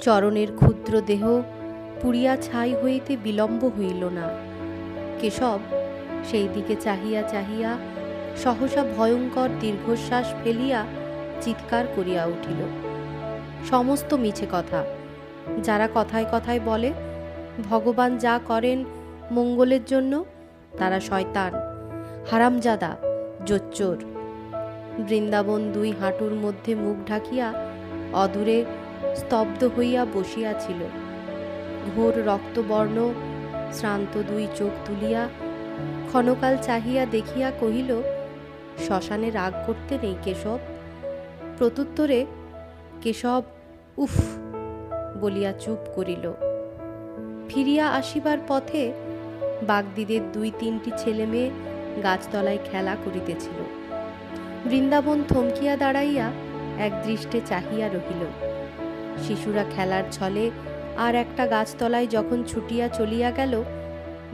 চরণের ক্ষুদ্র দেহ পুড়িয়া ছাই হইতে বিলম্ব হইল না। কেশব সেই দিকে চাহিয়া চাহিয়া সহসা ভয়ঙ্কর দীর্ঘশ্বাস ফেলিয়া চিৎকার করিয়া উঠিল। সমস্ত মিছে কথা, যারা কথায় কথায় বলে, ভগবান যা করেন মঙ্গলের জন্য, তারা শয়তান, হারামজাদা, জোচ্চোর। বৃন্দাবন দুই হাঁটুর মধ্যে মুখ ঢাকিয়া অদূরে স্তব্ধ হইয়া বসিয়াছিল ঘোর রক্তবর্ণ, শ্রান্ত দুই চোখ তুলিয়া ক্ষণকাল চাহিয়া দেখিয়া কহিল, শ্মশানে রাগ করতে নেই কেশব। প্রত্যুত্তরে কেশব, উফ! বলিয়া চুপ করিল। ফিরিয়া আসিবার পথে বাগদিদের দুই তিনটি ছেলে মেয়ে গাছতলায় খেলা করিতেছিল। বৃন্দাবন থমকিয়া দাঁড়াইয়া এক দৃষ্টে চাহিয়া রহিল। শিশুরা খেলার ছলে আর একটা গাছতলায় যখন ছুটিয়া চলিয়া গেল,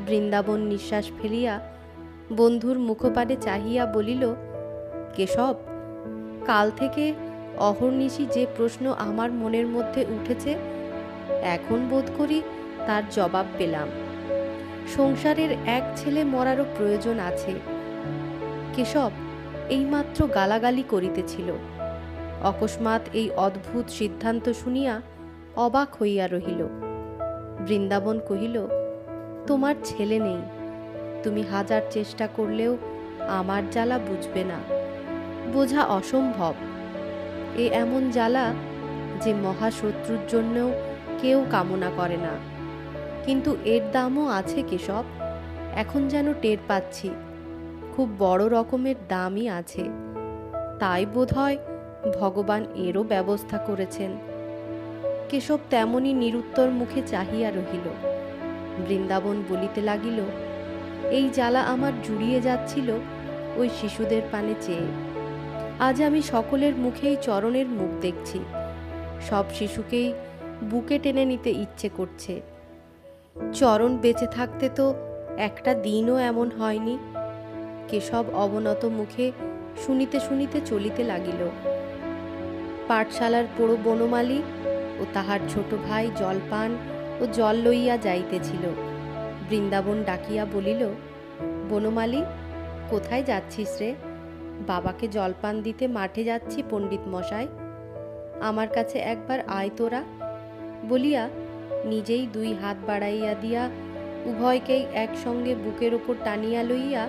বৃন্দাবন নিঃশ্বাস ফেলিয়া বন্ধুর মুখপানে চাহিয়া বলিল, কেশব, কাল থেকে অহর্নিশি যে প্রশ্ন আমার মনের মধ্যে উঠেছে, এখন বোধ করি তার জবাব পেলাম। সংসারের এক ছেলে মরারও প্রয়োজন আছে। কেশব, এইমাত্র গালাগালি করিতেছিল। অকস্মাৎ এই অদ্ভুত সিদ্ধান্ত শুনিয়া অবাক হইয়া রহিল। বৃন্দাবন কহিল, তোমার ছেলে নেই। তুমি হাজার চেষ্টা করলেও আমার জ্বালা বুঝবে না। বোঝা অসম্ভব। এ এমন জ্বালা যে মহাশত্রুর জন্যও কেউ কামনা করে না। কিন্তু এর দামও আছে কেশব। এখন যেন টের পাচ্ছি। খুব বড় রকমের দামই আছে। তাই বোধহয় ভগবান এরও ব্যবস্থা করেছেন। কেশব তেমনি নিরুত্তর মুখে চাহিয়া রহিল। বৃন্দাবন বলিতে লাগিল, এই জ্বালা আমার জুড়িয়ে যাচ্ছিল ওই শিশুদের পানে চেয়ে। আজ আমি সকলের মুখেই চরণের মুখ দেখছি। সব শিশুকেই বুকে টেনে নিতে ইচ্ছে করছে। চরণ বেঁচে থাকতে তো একটা দিনও এমন হয়নি। কেশব অবনত মুখে শুনিতে শুনিতে চলিতে লাগিল। পাঠশালার পোড়ো বনমালী ও তাহার ছোট ভাই জলপান ও জল লইয়া যাইতেছিল। বৃন্দাবন ডাকিয়া বলিল, বনমালী, কোথায় যাচ্ছিস রে? বাবাকে জলপান দিতে মাঠে যাচ্ছি পণ্ডিত মশাই। আমার কাছে একবার আয় তোরা। বলিয়া নিজেই দুই হাত বাড়াইয়া দিয়া উভয়কেই একসঙ্গে বুকের ওপর টানিয়া লইয়া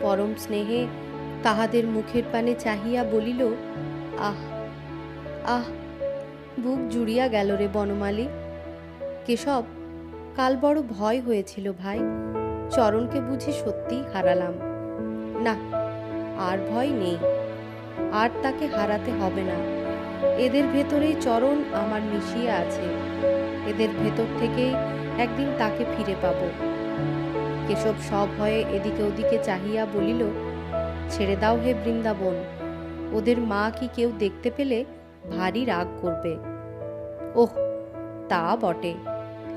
পরম স্নেহে তাহাদের মুখের পানে চাহিয়া বলিল, আহ আহ, বুক জুড়িয়া গেল রে বনমালী। কেশব, কাল বড় ভয় হয়েছিল ভাই। চরণকে বুঝি সত্যিই হারালাম। না, আর ভয় নেই। আর তাকে হারাতে হবে না। এদের ভেতরেই চরণ আমার মিশিয়ে আছে। এদের ভেতর থেকেই একদিন তাকে ফিরে পাব। কেশব সব ভয়ে এদিকে ওদিকে চাহিয়া বলিল, ছেড়ে দাও হে বৃন্দাবন। ওদের মা কি কেউ দেখতে পেলে? ভারী রাগ করবে। ওহ, তা বটে।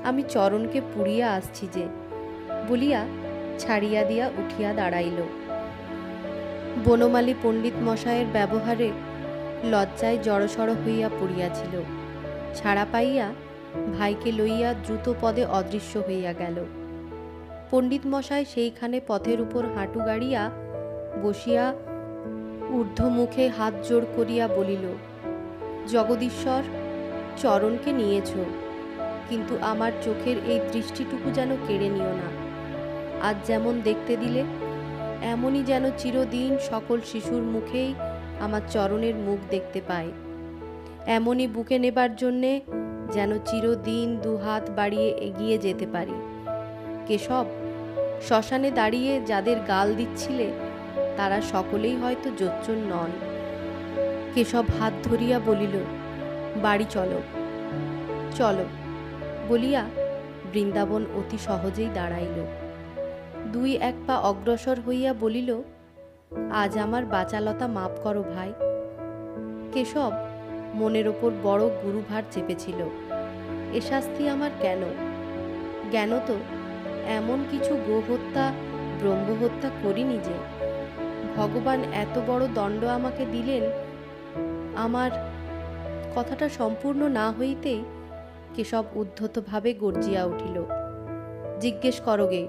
আমি চরণকে পুড়িয়া আসছি যে। বলিয়া ছাড়িয়া দিয়া উঠিয়া দাঁড়াইল। বনমালী পণ্ডিত মশায়ের ব্যবহারে লজ্জায় জড়সড় হইয়া পড়িয়াছিল। ছাড়া পাইয়া ভাইকে লইয়া দ্রুত পদে অদৃশ্য হইয়া গেল। পণ্ডিত মশাই সেইখানে পথের উপর হাঁটু গাড়িয়া বসিয়া ঊর্ধ্বমুখে হাত জোড় করিয়া বলিল জগদীশ্বর, চরণকে নিয়েছ, কিন্তু আমার চোখের এই দৃষ্টিটুকু যেন কেড়ে নিও না। আজ যেমন দেখতে দিলে, এমনই যেন চিরদিন সকল শিশুর মুখেই আমার চরণের মুখ দেখতে পায় এমনই বুকে নেবার জন্যে যেন চিরদিন দু হাত বাড়িয়ে এগিয়ে যেতে পারি। কেশব, শ্মশানে দাঁড়িয়ে যাদের গাল দিচ্ছিলে, তারা সকলেই হয়তো জোচ্চর নন। কেশব হাত ধরিয়া বলিল, বাড়ি চলো। চলো। বলিয়া বৃন্দাবন অতি সহজেই দাঁড়াইল। দুই এক পা অগ্রসর হইয়া বলিল, আজ আমার বাচালতা মাপ করো ভাই। কেশব মনের ওপর বড় গুরুভার চেপেছিল, এ শাস্তি আমার কেন? জ্ঞান তো এমন কিছু গোহত্যা, ব্রহ্মহত্যা করিনি যে। ভগবান এত বড় দণ্ড আমাকে দিলেন আমার কথাটা সম্পূর্ণ না হইতেই কেশব উদ্ধতভাবে গর্জিয়া উঠিল। জিজ্ঞেস করগে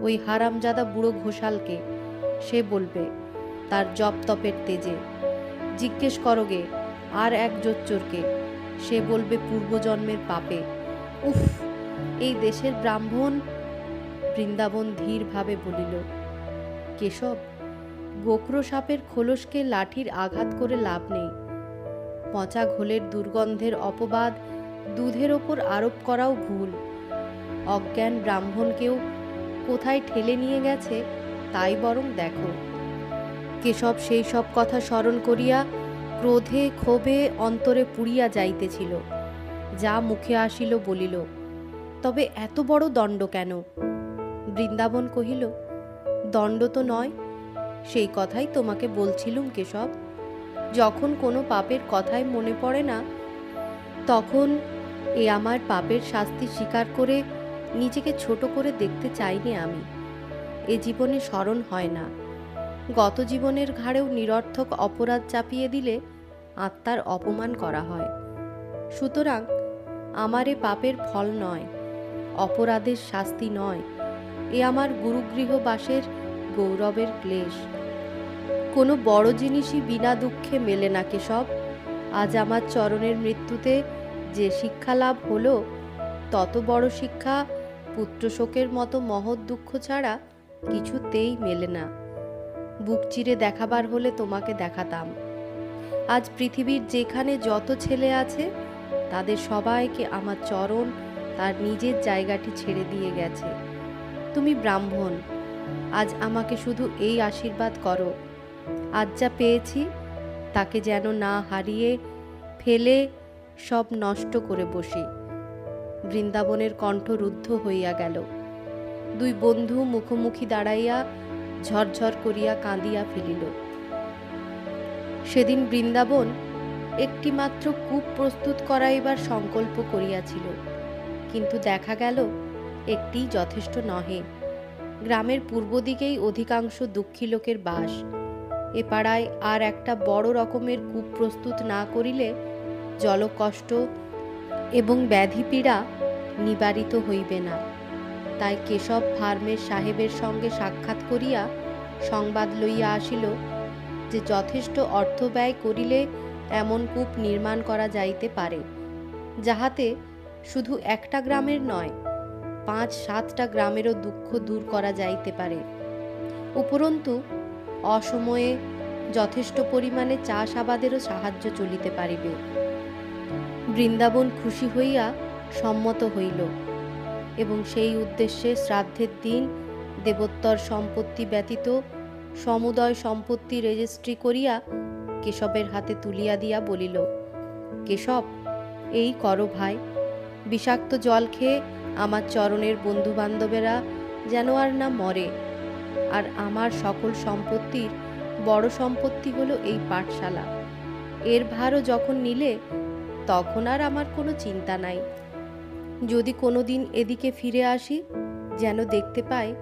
ওই হারামজাদা বুড়ো ঘোষালকে, সে বলবে, তার জপ তপের তেজে। জিজ্ঞেস করগে আর এক জোচ্চোরকে, সে বলবে পূর্বজন্মের পাপে। উফ, এই দেশের ব্রাহ্মণ বৃন্দাবন ধীরভাবে বলিল। কেশব গোক্র সাপের খোলসকে লাঠির আঘাত করে লাভ নেই। পচা ঘোলের দুর্গন্ধের অপবাদ, দুধের ওপর আরোপ করাও ভুল। অজ্ঞান ব্রাহ্মণকেও কোথায় ঠেলে নিয়ে গেছে, তাই বরং দেখো। কেশব সেই সব কথা স্মরণ করিয়া ক্রোধে, ক্ষোভে অন্তরে পুড়িয়া যাইতেছিল। যা মুখে আসিল বলিল, তবে এত বড় দণ্ড কেন? বৃন্দাবন কহিল, দণ্ড তো নয়, সেই কথাই তোমাকে বলছিলুম কেশব। যখন কোনো পাপের কথাই মনে পড়ে না, তখন এ আমার পাপের শাস্তি স্বীকার করে নিজেকে ছোট করে দেখতে চাইনি আমি। এ জীবনে স্মরণ হয় না। গত জীবনের ঘাড়েও নিরর্থক অপরাধ চাপিয়ে দিলে আত্মার অপমান করা হয়। সুতরাং আমার এ পাপের ফল নয়, অপরাধের শাস্তি নয়। এ আমার গুরুগৃহবাসের গৌরবের ক্লেশ। কোনো বড় জিনিসই বিনা দুঃখে মেলে না কেশব। আজ আমার চরণের মৃত্যুতে যে শিক্ষা লাভ হলো, তত বড় শিক্ষা পুত্রশোকের মতো মহৎ দুঃখ ছাড়া কিছুতেই মেলে না। বুক চিরে দেখাবার হলে তোমাকে দেখাতাম। আজ পৃথিবীর যেখানে যত ছেলে আছে, তাদের সবাইকে আমার চরণ তার নিজের জায়গাটি ছেড়ে দিয়ে গেছে। তুমি ব্রাহ্মণ, আজ আমাকে শুধু এই আশীর্বাদ করো। আজ যা পেয়েছি, তাকে যেন না হারিয়ে ফেলে সব নষ্ট করে বসি। বৃন্দাবনের কণ্ঠ রুদ্ধ হইয়া গেল। দুই বন্ধু মুখোমুখি দাঁড়াইয়া ঝরঝর করিয়া কাঁদিয়া ফেলিল। সেদিন বৃন্দাবন একটি মাত্র কূপ প্রস্তুত করাইবার সংকল্প করিয়াছিল, কিন্তু দেখা গেল একটি যথেষ্ট নহে। গ্রামের পূর্ব দিকেই অধিকাংশ দুঃখী লোকের বাস। এ পাড়ায় আর একটা বড় রকমের কূপ প্রস্তুত না করিলে জলকষ্ট এবং ব্যাধি পীড়া নিবারিত হইবে না। তাই কেশব ফার্মের সাহেবের সঙ্গে সাক্ষাৎ করিয়া সংবাদ লইয়া আসিল যে যথেষ্ট অর্থ ব্যয় করিলে এমন কূপ নির্মাণ করা যাইতে পারে, যাহাতে শুধু একটা গ্রামের নয়, পাঁচ সাতটা গ্রামেরও দুঃখ দূর করা যাইতে পারে। উপরন্তু অসময়ে যথেষ্ট পরিমাণে চাষ আবাদেরও সাহায্য চলিতে পারিবে। বৃন্দাবন খুশি হইয়া সম্মত হইল এবং সেই উদ্দেশ্যে শ্রাদ্ধের দিন দেবোত্তর সম্পত্তি ব্যতীত সমুদয় সম্পত্তি রেজিস্ট্রি করিয়া কেশবের হাতে তুলিয়া দিয়া বলিল, কেশব, এই করো ভাই, বিষাক্ত জল খেয়ে আমার চরণের বন্ধু বান্ধবেরা যেন আর না মরে, আর আমার সকল সম্পত্তির বড় সম্পত্তি হলো এই পাঠশালা। এর ভারও যখন নিলে, তখন আর আমার কোনো চিন্তা নাই। যদি কোনো দিন এদিকে ফিরে আসি, যেন দেখতে পাই,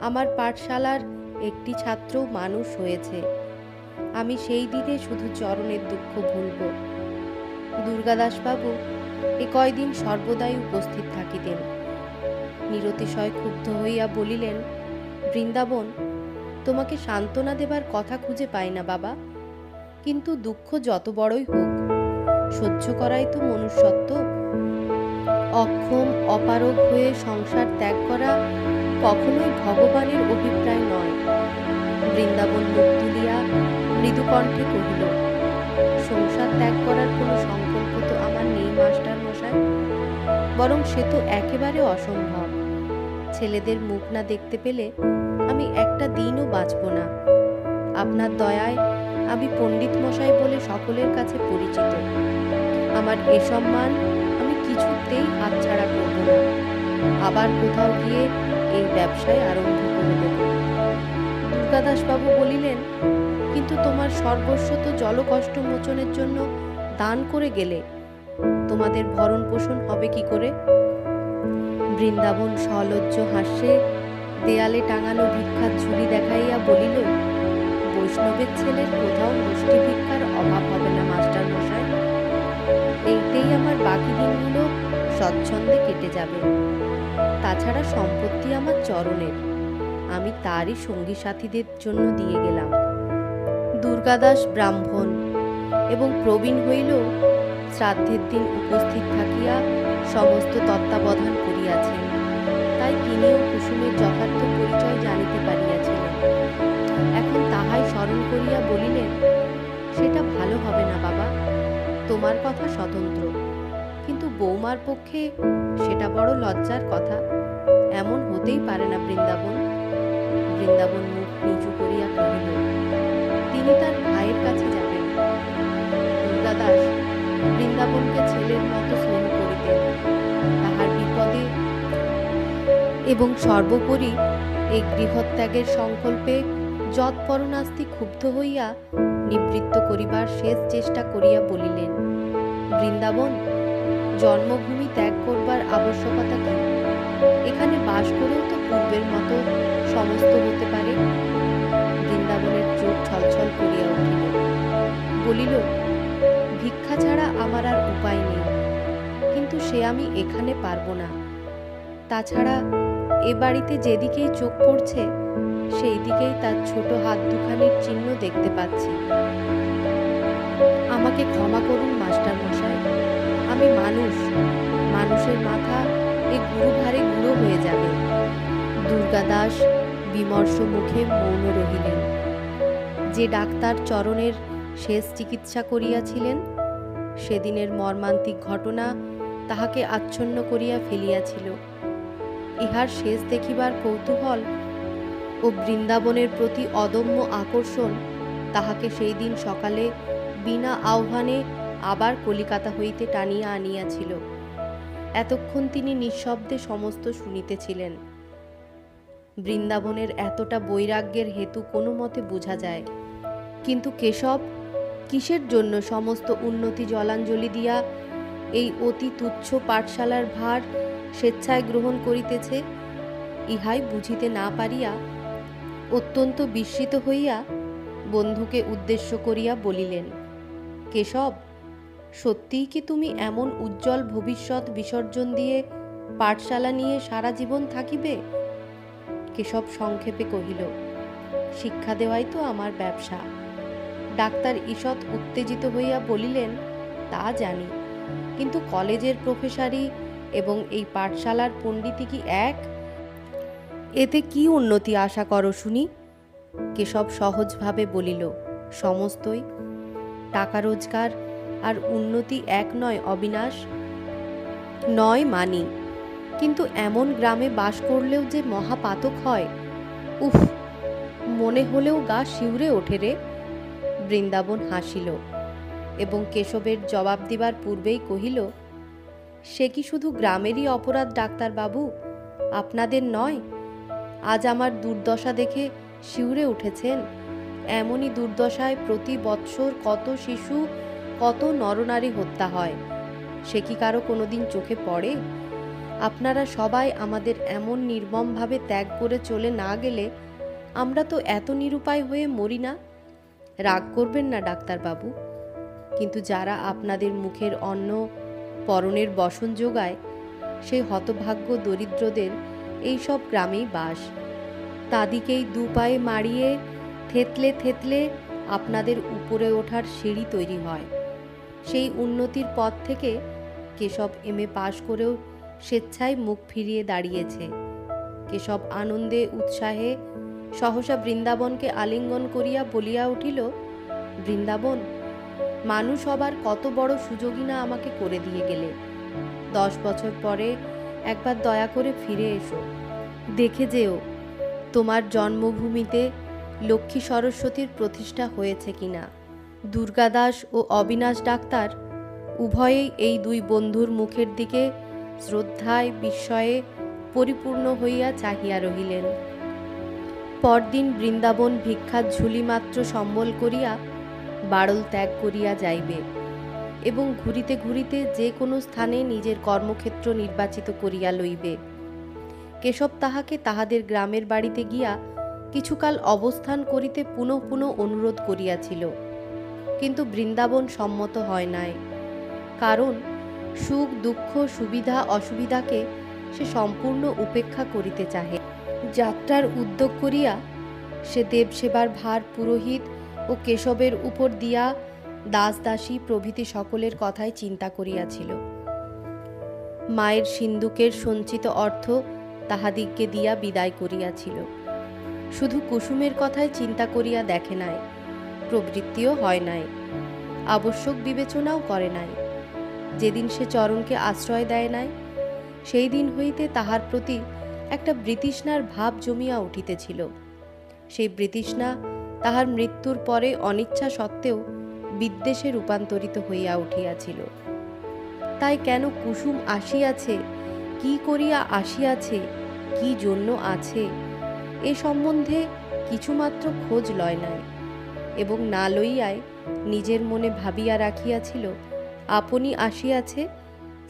আমার পাঠশালার একটি ছাত্র মানুষ হয়েছে। আমি সেই দিনে শুধু চরণের দুঃখ ভুলব। দুর্গাদাসবাবু এ কয়দিন সর্বদাই উপস্থিত থাকিতেন। নিরতিশয় ক্ষুব্ধ হইয়া বলিলেন, বৃন্দাবন তোমাকে সান্ত্বনা দেবার কথা খুঁজে পাই না, বাবা। কিন্তু দুঃখ যত বড়ই হোক, সহ্য করাই তো মনুষ্যত্ব। অক্ষম, অপারগ হয়ে সংসার ত্যাগ করা কখনোই ভগবানের অভিপ্রায় নয়। বৃন্দাবন মুখ তুলিয়া মৃদুকণ্ঠে কহিল, সংসার ত্যাগ করার কোনো সংকল্প তো আমার নেই, মাস্টার মশাই। বরং সে তো একেবারে অসম্ভব। ছেলেদের মুখ না দেখতে পেলে আমি একটা দিনও বাঁচব না। আপনার দয়ায় আমি পণ্ডিত মশাই বলে সকলের কাছে পরিচিত। আমার এ সম্মান আমি কিছুতেই হাতছাড়া করব না। আবার কোথাও গিয়ে এই ব্যবসায় আরম্ভ করে দেব দুর্গাদাসবাবু বলিলেন, কিন্তু তোমার সর্বস্ব তো জলকষ্ট মোচনের জন্য দান করে গেলে। তোমাদের ভরণ পোষণ হবে কি করে? বৃন্দাবন সলজ্জ হাস্যে দেয়ালে টাঙানো ভিক্ষার ঝুলি দেখাইয়া বলিল, বৈষ্ণবের ছেলের কোথাও মুষ্টি ভিক্ষার অভাব হবে না, মাস্টার মশাই। এইটাই আমার বাকি দিনগুলো স্বচ্ছন্দে কেটে যাবে। তাছাড়া সম্পত্তি আমার চরণের। আমি তারই সঙ্গী সাথীদের জন্য দিয়ে গেলাম। দুর্গাদাস ব্রাহ্মণ এবং প্রবীণ হইল, শ্রাদ্ধের দিন উপস্থিত থাকিয়া সমস্ত তত্ত্বাবধান করিয়াছেন। তিনিও কুসুমের যথার্থ পরিচয় জানিতে পারিয়াছিলেন। এখন তাহাই স্মরণ করিয়া বলিলেন, সেটা ভালো হবে না বাবা, তোমার কথা স্বতন্ত্র। কিন্তু বৌমার পক্ষে সেটা বড় লজ্জার কথা। এমন হতেই পারে না বৃন্দাবন। বৃন্দাবন মুখ নিচু করিয়া কহিল, তিনি তার ভাইয়ের কাছে যাবেন। দুর্গাদাস, বৃন্দাবনকে ছেলের মতো স্নেহ এবং সর্বোপরি এই গৃহত্যাগের সংকল্পে যৎপরনাস্তি ক্ষুব্ধ হইয়া নিবৃত্ত করিবার শেষ চেষ্টা করিয়া বলিলেন, বৃন্দাবন, জন্মভূমি ত্যাগ করবার আবশ্যকতা কি? এখানে বাস করেও তো পূর্বের মতো সমস্ত হতে পারে? বৃন্দাবনের চোখ ছলছল করিয়া উঠিল। বলিল, ভিক্ষা ছাড়া আমার আর উপায় নেই। কিন্তু সে আমি এখানে পারব না। তাছাড়া এ বাড়িতে যেদিকেই চোখ পড়ছে সেই দিকেই তার ছোট হাত দুখানির চিহ্ন দেখতে পাচ্ছি। আমাকে ক্ষমা করুন মাস্টার মশাই আমি মানুষ। মানুষের মাথা এ গুরুভারে গুঁড়ো হয়ে যাবে। দুর্গাদাস বিমর্ষ মুখে মৌন রহিলেন। যে ডাক্তার চরণের শেষ চিকিৎসা করিয়াছিলেন, সেদিনের মর্মান্তিক ঘটনা তাহাকে আচ্ছন্ন করিয়া ফেলিয়াছিল। ইহার শেষ দেখিবার কৌতূহল ও বৃন্দাবনের প্রতি অদম্য আকর্ষণ তাহাকে সেই দিন সকালে বিনা আহ্বানে আবার কলিকাতা হইতে টানিয়া আনিয়াছিল। এতক্ষণ তিনি নিঃশব্দে সমস্ত শুনিতেছিলেন। বৃন্দাবনের এতটা বৈরাগ্যের হেতু কোনো মতে বোঝা যায়। কিন্তু কেশব কিসের জন্য সমস্ত উন্নতি জলাঞ্জলি দিয়া এই অতি তুচ্ছ পাঠশালার ভার স্বেচ্ছায় গ্রহণ করিতেছে, ইহাই বুঝিতে না পারিয়া অত্যন্ত বিস্মিত হইয়া বন্ধুকে উদ্দেশ্য করিয়া বলিলেন, কেশব, সত্যিই কি তুমি এমন উজ্জ্বল ভবিষ্যৎ বিসর্জন দিয়ে পাঠশালা নিয়ে সারা জীবন থাকিবে? কেশব সংক্ষেপে কহিল, শিক্ষা দেওয়াই তো আমার ব্যবসা। ডাক্তার ঈষৎ উত্তেজিত হইয়া বলিলেন, তা জানি, কিন্তু কলেজের প্রফেসরি এবং এই পাঠশালার পণ্ডিতি কি এক? এতে কি উন্নতি আশা করো শুনি? কেশব সহজভাবে বলিল, সমস্তই। টাকা রোজগার আর উন্নতি এক নয়, অবিনাশ। নয় মানি। কিন্তু এমন গ্রামে বাস করলেও যে মহাপাতক হয়। উফ, মনে হলেও গা শিউরে ওঠে রে। বৃন্দাবন হাসিল এবং কেশবের জবাব দিবার পূর্বেই কহিল সে কি শুধু গ্রামেরই অপরাধ, ডাক্তারবাবু? আপনাদের নয়, আজ আমার দুর্দশা দেখে শিউরে উঠেছেন। এমনই দুর্দশায় প্রতি বৎসর কত শিশু, কত নরনারী হত্যা হয়। সে কি কারও কোনোদিন চোখে পড়ে? আপনারা সবাই আমাদের এমন নির্মমভাবে ত্যাগ করে চলে না গেলে আমরা তো এত নিরুপায় হয়ে মরি না? রাগ করবেন না, ডাক্তারবাবু। কিন্তু যারা আপনাদের মুখের অন্ন পরনের বসন যোগায়, সেই হতভাগ্য দরিদ্রদের এই সব গ্রামেই বাস। তাদিকেই দু পায়ে মারিয়ে থেতলে থেতলে আপনাদের উপরে ওঠার সিঁড়ি তৈরি হয়। সেই উন্নতির পথ থেকে কেশব এম এ পাশ করেও স্বেচ্ছায় মুখ ফিরিয়ে দাঁড়িয়েছে। কেশব আনন্দে, উৎসাহে সহসা বৃন্দাবনকে আলিঙ্গন করিয়া বলিয়া উঠিল, বৃন্দাবন মানুষ হবার কত বড় সুযোগই না আমাকে করে দিয়ে গেলে। দশ বছর পরে একবার দয়া করে ফিরে এসো। দেখে যেও, তোমার জন্মভূমিতে লক্ষ্মী সরস্বতীর প্রতিষ্ঠা হয়েছে কিনা। দুর্গাদাস ও অবিনাশ ডাক্তার উভয়েই এই দুই বন্ধুর মুখের দিকে শ্রদ্ধায়, বিস্ময়ে পরিপূর্ণ হইয়া চাহিয়া রহিলেন। পরদিন বৃন্দাবন ভিক্ষার ঝুলি মাত্র সম্বল করিয়া বাড়ল ত্যাগ করিয়া যাইবে এবং ঘুরিতে ঘুরিতে যে কোনো স্থানে নিজের কর্মক্ষেত্র নির্বাচিত করিয়া লইবে। কেশব তাহাকে তাহাদের গ্রামের বাড়িতে গিয়া কিছুকাল অবস্থান করিতে পুনঃ পুনঃ অনুরোধ করিয়াছিল, কিন্তু বৃন্দাবন সম্মত হয় নাই। কারণ সুখ, দুঃখ, সুবিধা, অসুবিধাকে সে সম্পূর্ণ উপেক্ষা করিতে চাহে। যাত্রার উদ্যোগ করিয়া সে দেবসেবার ভার পুরোহিত ও কেশবের উপর দিয়া দাস দাসী প্রভৃতি সকলের কথাই চিন্তা করিয়াছিল। মায়ের সিন্দুকের সঞ্চিত অর্থ তাহাদিগকে দিয়া বিদায় করিয়াছিল। শুধু কুসুমের কথাই চিন্তা করিয়া দেখে নাই, প্রবৃত্তিও হয় নাই, আবশ্যক বিবেচনাও করে নাই। যেদিন সে চরণকে আশ্রয় দেয় নাই, সেই দিন হইতে তাহার প্রতি একটা বৃতৃষ্ণার ভাব জমিয়া উঠিতেছিল। সেই বৃতৃষ্ণা তাহার মৃত্যুর পরে অনিচ্ছা সত্ত্বেও বিদ্বেষে রূপান্তরিত হইয়া উঠিয়াছিল। তাই কেন কুসুম আসিয়াছে, কি করিয়া আসিয়াছে, কি জন্য আছে, এ সম্বন্ধে কিছুমাত্র খোঁজ লয় নাই এবং না লইয়াই নিজের মনে ভাবিয়া রাখিয়াছিল, আপনি আসিয়াছে,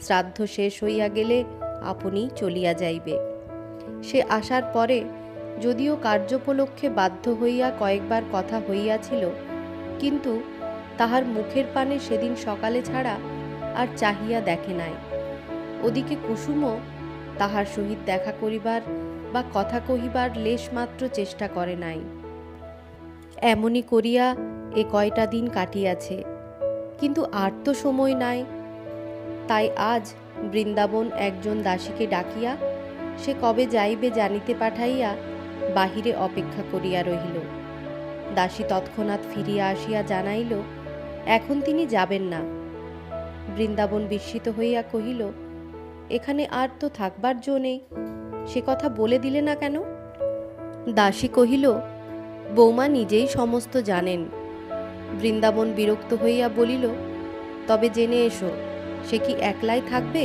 শ্রাদ্ধ শেষ হইয়া গেলে আপনি চলিয়া যাইবে। সে আসার পরে যদিও কার্যোপলক্ষে বাধ্য হইয়া কয়েকবার কথা হইয়াছিল, কিন্তু তাহার মুখের পানে সেদিন সকালে ছাড়া আর চাহিয়া দেখে নাই। ওদিকে কুসুমও তাহার সহিত দেখা করিবার বা কথা কহিবার লেশমাত্র চেষ্টা করে নাই। এমনই করিয়া এ কয়টা দিন কাটিয়াছে, কিন্তু আর তো সময় নাই। তাই আজ বৃন্দাবন একজন দাসীকে ডাকিয়া সে কবে যাইবে জানিতে পাঠাইয়া বাহিরে অপেক্ষা করিয়া রহিল। দাসী তৎক্ষণাৎ ফিরিয়া আসিয়া জানাইল, এখন তিনি যাবেন না। বৃন্দাবন বিস্মিত হইয়া কহিল, এখানে আর তো থাকবার জো নেই, সে কথা বলে দিলে না কেন? দাসী কহিল, বৌমা নিজেই সমস্ত জানেন। বৃন্দাবন বিরক্ত হইয়া বলিল, তবে জেনে এসো, সে কি একলাই থাকবে?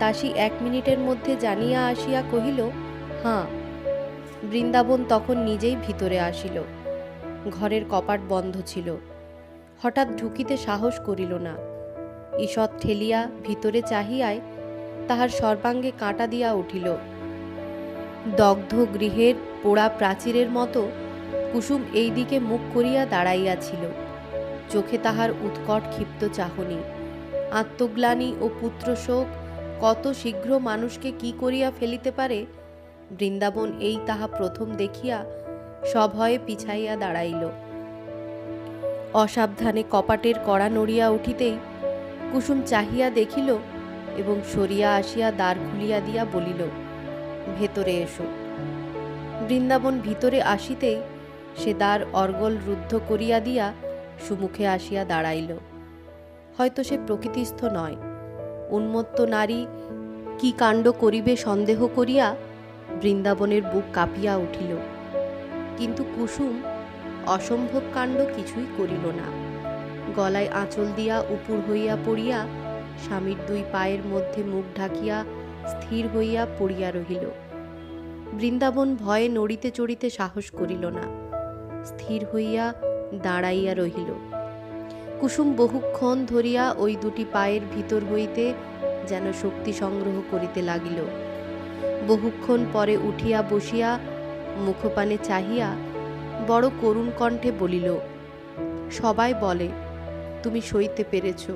দাসী এক মিনিটের মধ্যে জানিয়া আসিয়া কহিল হাঁ বৃন্দাবন তখন নিজেই ভিতরে আসিল। ঘরের কপাট বন্ধ ছিল। হঠাৎ ঢুকিতে সাহস করিল না। ঈষৎ ঠেলিয়া ভিতরে চাহিয়ায় তাহার সর্বাঙ্গে কাঁটা দিয়া উঠিল। দগ্ধ গৃহের পোড়া প্রাচীরের মতো কুসুম এই দিকে মুখ করিয়া দাঁড়াইয়াছিল। চোখে তাহার উৎকট ক্ষিপ্ত চাহনি। আত্মগ্লানি ও পুত্রশোক কত শীঘ্র মানুষকে কি করিয়া ফেলিতে পারে বৃন্দাবন এই তাহা প্রথম দেখিয়া সভয়ে পিছাইয়া দাঁড়াইল। অসাবধানে কপাটের কড়া নড়িয়া উঠিতেই কুসুম চাহিয়া দেখিল এবং সরিয়া আসিয়া দ্বার খুলিয়া দিয়া বলিল, ভেতরে এসো। বৃন্দাবন ভিতরে আসিতেই সে দ্বার অর্গল রুদ্ধ করিয়া দিয়া সুমুখে আসিয়া দাঁড়াইল। হয়তো সে প্রকৃতিস্থ নয়। উন্মত্ত নারী কি কাণ্ড করিবে সন্দেহ করিয়া বৃন্দাবনের বুক কাঁপিয়া উঠিল। কিন্তু কুসুম অসম্ভব কাণ্ড কিছুই করিল না। গলায় আঁচল দিয়া উপুর হইয়া পড়িয়া স্বামীর দুই পায়ের মধ্যে মুখ ঢাকিয়া স্থির হইয়া পড়িয়া রহিল। বৃন্দাবন ভয়ে নড়িতে চড়িতে সাহস করিল না। স্থির হইয়া দাঁড়াইয়া রহিল। কুসুম বহুক্ষণ ধরিয়া ওই দুটি পায়ের ভিতর হইতে যেন শক্তি সংগ্রহ করিতে লাগিল। বহুক্ষণ পরে উঠিয়া বসিয়া মুখপানে চাহিয়া বড় করুণ কণ্ঠে বলিল, সবাই বলে, তুমি সইতে পেরেছ।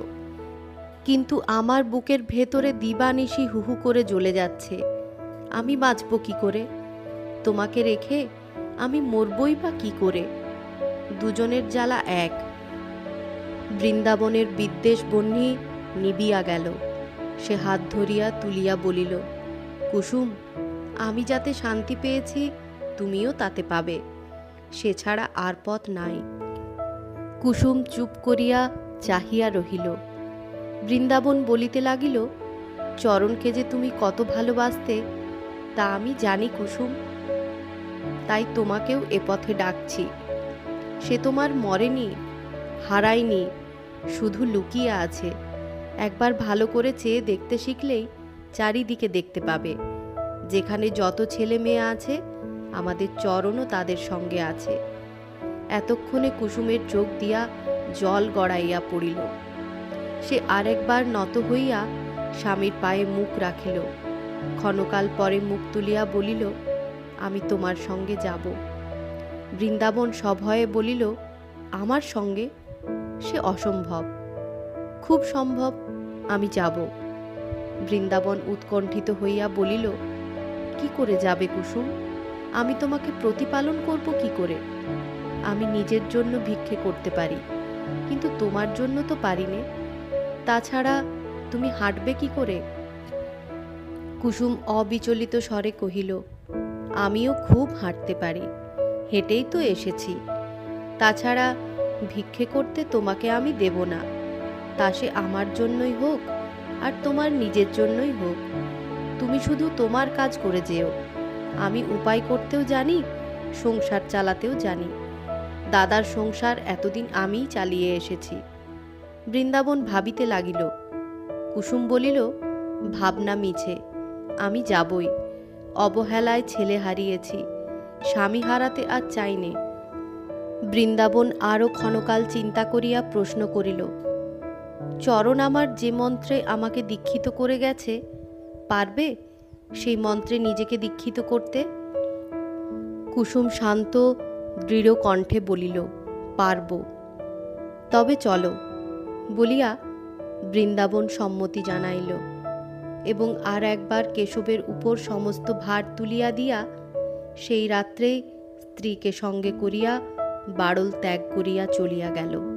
কিন্তু আমার বুকের ভেতরে দিবানিশি হুহু করে জ্বলে যাচ্ছে। আমি বাঁচব কি করে? তোমাকে রেখে আমি মরবই বা কি করে? দুজনের জ্বালা এক। বৃন্দাবনের বিদ্বেষ বহ্নি নিবিয়া গেল। সে হাত ধরিয়া তুলিয়া বলিল কুসুম, আমি যাতে শান্তি পেয়েছি, তুমিও তাতে পাবে। সে ছাড়া আর পথ নাই। কুসুম চুপ করিয়া চাহিয়া রহিল। বৃন্দাবন বলিতে লাগিল, চরণকে যে তুমি কত ভালোবাসতে, তা আমি জানি কুসুম। তাই তোমাকেও এ পথে ডাকছি। সে তোমার মরেনি, হারায়নি, শুধু লুকিয়ে আছে। একবার ভালো করে চেয়ে দেখতে শিখলেই চারিদিকে দেখতে পাবে। যেখানে যত ছেলে মেয়ে আছে, আমাদের চরণও তাদের সঙ্গে আছে। এতক্ষণে কুসুমের চোখ দিয়া জল গড়াইয়া পড়িল। সে আরেকবার নত হইয়া স্বামীর পায়ে মুখ রাখিল। ক্ষণকাল পরে মুখ তুলিয়া বলিল, আমি তোমার সঙ্গে যাব। বৃন্দাবন সভয়ে বলিল, আমার সঙ্গে? সে অসম্ভব। খুব সম্ভব, আমি যাব। বৃন্দাবন উৎকণ্ঠিত হইয়া বলিল, কি করে যাবে কুসুম? আমি তোমাকে প্রতিপালন করব কি করে? আমি নিজের জন্য ভিক্ষে করতে পারি, কিন্তু তোমার জন্য তো পারি নে তাছাড়া তুমি হাঁটবে কি করে? কুসুম অবিচলিত স্বরে কহিল, আমিও খুব হাঁটতে পারি, হেঁটেই তো এসেছি। তাছাড়া ভিক্ষে করতে তোমাকে আমি দেব না, তা সে আমার জন্যই হোক আর তোমার নিজের জন্যই হোক। তুমি শুধু তোমার কাজ করে যেও। আমি উপায় করতেও জানি, সংসার চালাতেও জানি। দাদার সংসার এতদিন আমিই চালিয়ে এসেছি। বৃন্দাবন ভাবিতে লাগিল। কুসুম বলিল, ভাবনা মিছে, আমি যাবই। অবহেলায় ছেলে হারিয়েছি, স্বামী হারাতে আর চাইনে বৃন্দাবন আরও ক্ষণকাল চিন্তা করিয়া প্রশ্ন করিল চরণ আমার যে মন্ত্রে আমাকে দীক্ষিত করে গেছে, পারবে সেই মন্ত্রে নিজেকে দীক্ষিত করতে? কুসুম শান্ত, দৃঢ় কণ্ঠে বলিল, পারব। তবে চলো, বলিয়া বৃন্দাবন সম্মতি জানাইল এবং আর একবার কেশবের উপর সমস্ত ভার তুলিয়া দিয়া সেই রাত্রেই স্ত্রীকে সঙ্গে করিয়া বাড়ল ত্যাগ করিয়া চলিয়া গেল।